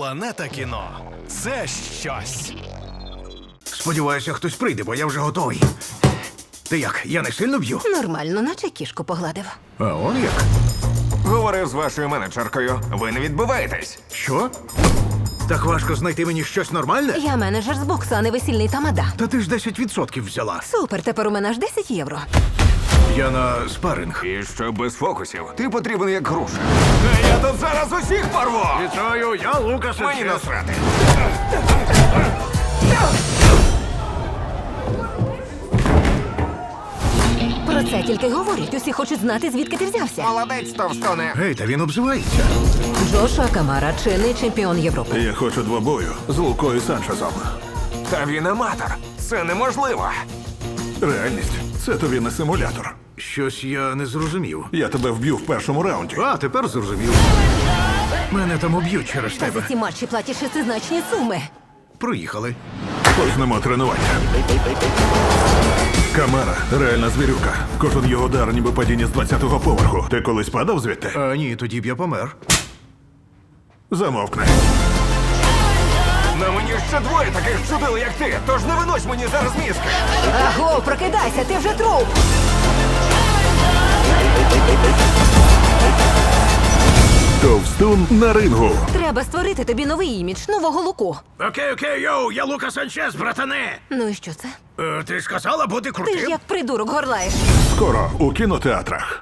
Планета кіно це щось. Сподіваюся, хтось прийде, бо я вже готовий. Ти як? Я не сильно б'ю? Нормально, наче кішку погладив. А он як? Говорив з вашою менеджеркою. Ви не відбиваєтесь. Що? Так важко знайти мені щось нормальне? Я менеджер з боксу, а не весільний тамада. Та ти ж 10% взяла. Супер, тепер у мене аж 10 євро. Я на спаринг. І що без фокусів, ти потрібен як груша. А я тут зараз усіх порву! Вітаю, я Лукас. Мені насрати. Про це тільки говорять. Усі хочуть знати, звідки ти взявся. Молодець, товстоне. Гей, та він обзивається. Джошуа Камара, чинний чемпіон Європи. Я хочу двобою з Лукою Санчезом. Та він аматор. Це неможливо. Реальність це тобі не симулятор. Щось я не зрозумів. Я тебе вб'ю в першому раунді. А, тепер зрозумів. Мене там уб'ють через Та за тебе. ці матчі платять шестизначні суми. Проїхали. Почнемо тренування. Камера реальна звірюка. Кожен його удар, ніби падіння з 20-го поверху. Ти колись падав звідти? А ні, тоді б я помер. Замовкни. На мені ще двоє таких чудил, як ти. Тож не винось мені зараз мізки. Аго, прокидайся, ти вже труп! Товстун на рингу. Треба створити тобі новий імідж, нового луку. Окей, окей, йоу, я Лука Санчес, братане. Ну і що це? Е, ти сказала бути Ти крутим? ж як придурок горлаєш. Скоро у кінотеатрах.